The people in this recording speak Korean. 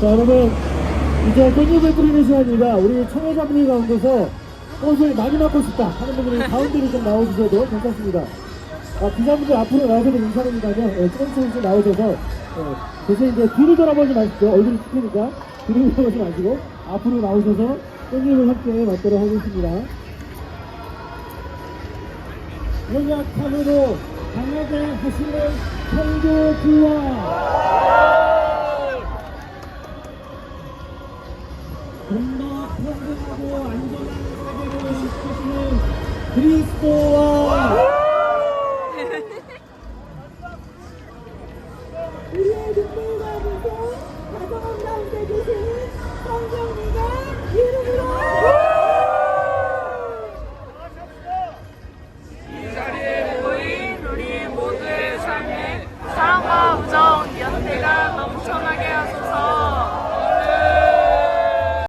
자 여러분 이제 꽃잎을 뿌리는 시간입니다. 우리 청해자분들 가운데서 꽃을 많이 맡고 싶다 하는 분들이 가운데로 좀 나와주셔도 괜찮습니다. 아, 기자분들 앞으로 나오셔도 괜찮으니까요. 예, 조금씩 나오셔서 예, 대신 이제 뒤를 돌아보지 마십시오. 얼굴이 크니까 뒤를 돌아보지 마시고 앞으로 나오셔서 꽃잎을 함께 맡도록 하겠습니다. 연약함으로 강하게 하시는 성교구와 좀더 평등하고 안전한 세계를 지키시는 그리스도와 우리의 눈물과